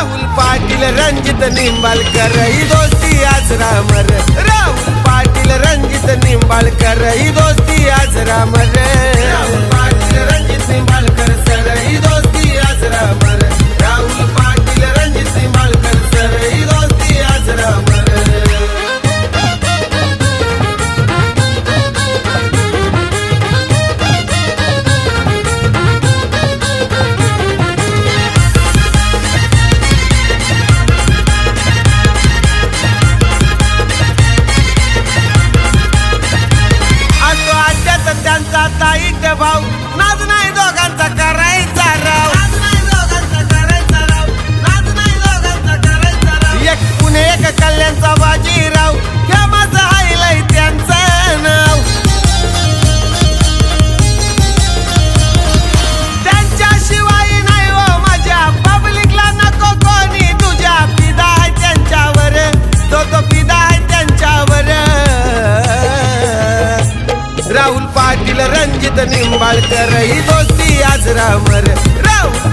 राहुल पाटील रंजित निंबालकर ही दोस्ती आज रामर. about निंबाळकर ही बोलती आज रामर. राम